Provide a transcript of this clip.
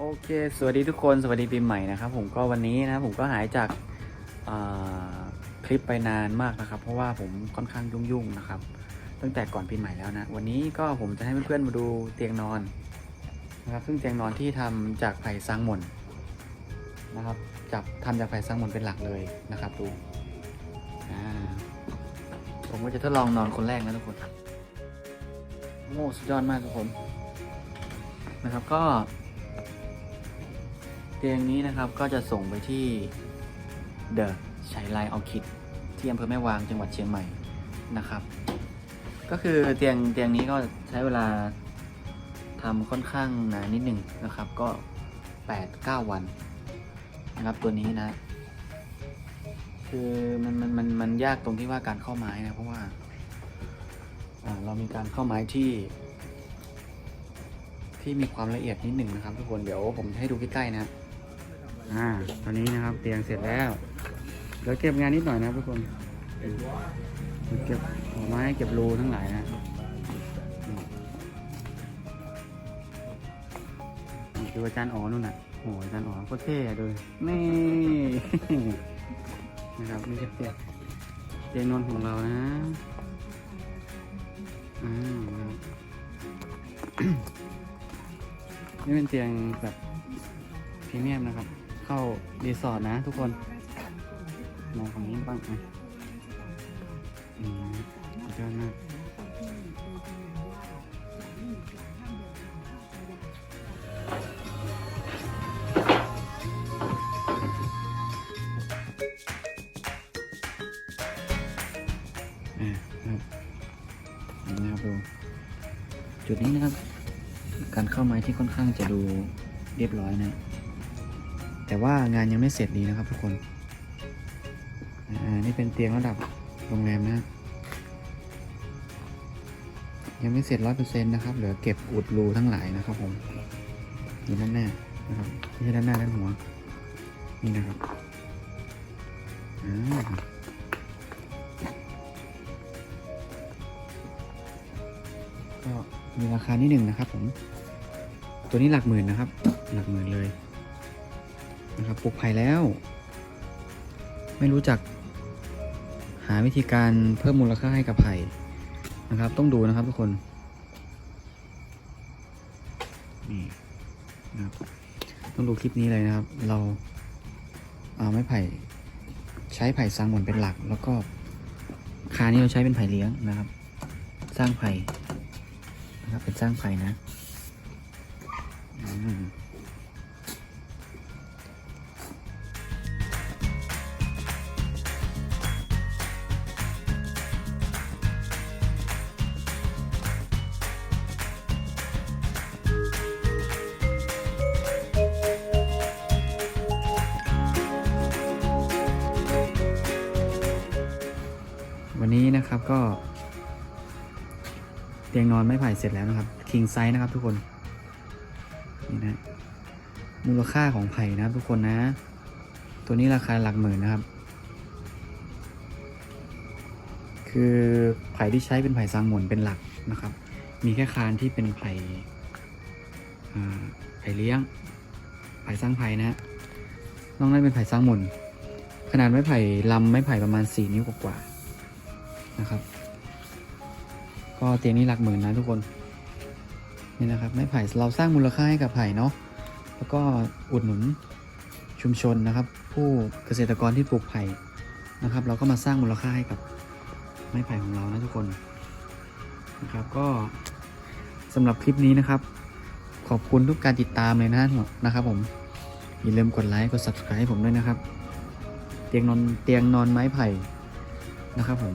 โอเค สวัสดีทุกคน สวัสดีปีใหม่นะครับ ผมก็วันนี้นะผมก็หายจากคลิปไปนานมากนะครับ เพราะว่าผมค่อนข้างยุ่งๆนะครับ ตั้งแต่ก่อนปีใหม่แล้วนะ วันนี้ก็ผมจะให้เพื่อนๆมาดูเตียงนอนนะครับ ซึ่งเตียงนอนที่ทำจากไผ่ซางหม่นนะครับจับทำจากไผ่ซางหม่นเป็นหลักเลยนะครับดูผมก็จะทดลองนอนคนแรกนะทุกคนโอ้สุดยอดมากทุกคนนะครับก็ เตียงนี้นะครับก็จะส่งไปที่เดอะชัยไลออคิดที่อำเภอแม่วางจังหวัดเชียงใหม่นะครับ ก็คือเตียงเตียงนี้ก็ใช้เวลาทำค่อนข้างนานนิดหนึ่งนะครับ ก็ 8-9 วันนะครับตัวนี้นะ คือมันมันมันมันยากตรงที่ว่าการเข้าไม้นะเพราะว่าเรามีการเข้าไม้ที่ ที่มีความละเอียดนิดหนึ่งนะครับทุกคนเดี๋ยวผมให้ดูใกล้ๆนะครับ อ่า ตอนนี้นะครับเตียงเสร็จแล้วเดี๋ยวเก็บงานนิดหน่อยนะทุกคน เก็บหัวไม้เก็บรูทั้งหลายนะนี่คืออาจารย์อ๋อนู่นน่ะโอ้โหอาจารย์อ๋อก็เท่อะดูนี่นะครับนี่คือเตียงเตียงนอนของเรานะอ่านี่เป็นเตียงแบบพรีเมียมนะครับ เข้ารีสอร์ทนะ ทุกคนมองฝั่งนี้บ้างนะอืมสุดยอดมากอ่าครับเห็นไหมครับดูจุดนี้นะครับ การเข้าม้ที่ค่อนข้างจะดูเรียบร้อยนะ แต่ว่างานยังไม่เสร็จดีนะครับทุกคน อ่า นี่เป็นเตียงระดับโรงแรมนะ ยังไม่เสร็จร้อยเปอร์เซ็นต์นะครับ เหลือเก็บอุดรูทั้งหลายนะครับผมอยู่ด้านหน้านะครับไม่ใช่ด้านหน้าด้านหัว นี่นะครับอ่าก็มีราคานิดหนึ่งนะครับผม ตัวนี้หลักหมื่นนะครับ หลักหมื่นเลย นะครับปลูกไผ่แล้ว ไม่รู้จัก หาวิธีการเพิ่มมูลค่าให้กับไผ่นะครับ ต้องดูนะครับทุกคนนี่นะครับต้องดูคลิปนี้เลยนะครับ เราเอาไม้ไผ่ใช้ไผ่สร้างหมนเป็นหลัก แล้วก็คานี้เราใช้เป็นไผ่เลี้ยงนะครับ สร้างไผ่นะครับเป็นสร้างไผ่นะ อืม วันนี้นะครับก็ เตียงนอนไม้ไผ่เสร็จแล้วนะครับคิงไซส์นะครับทุกคน นี่นะ มูลค่าของไผ่นะทุกคนนะ ตัวนี้ราคาหลักหมื่นนะครับ คือไผ่ที่ใช้เป็นไผ่ซางหมุนเป็นหลักนะครับ มีแค่คานที่เป็นไผ่ไผ่เลี้ยง ไผ่สร้างไผ่นะฮะนอกนั้นเป็นไผ่สร้างหมุน ขนาดไม้ไผ่ลำไม้ไผ่ประมาณ 4 นิ้วกว่า นะครับ ก็เตียงนี้หลักหมื่นนะทุกคนนี่นะครับไม้ไผ่เราสร้างมูลค่าให้กับไผ่เนาะแล้วก็อุดหนุนชุมชนนะครับ ผู้เกษตรกรที่ปลูกไผ่นะครับ เราก็มาสร้างมูลค่าให้กับไม้ไผ่ของเรานะทุกคนนะครับก็สำหรับคลิปนี้นะครับ ขอบคุณทุกการติดตามเลยนะนะครับ ผมอย่าลืมกดไลค์กด subscribe ให้ผมด้วยนะครับ เตียงนอนเตียงนอนไม้ไผ่นะครับผม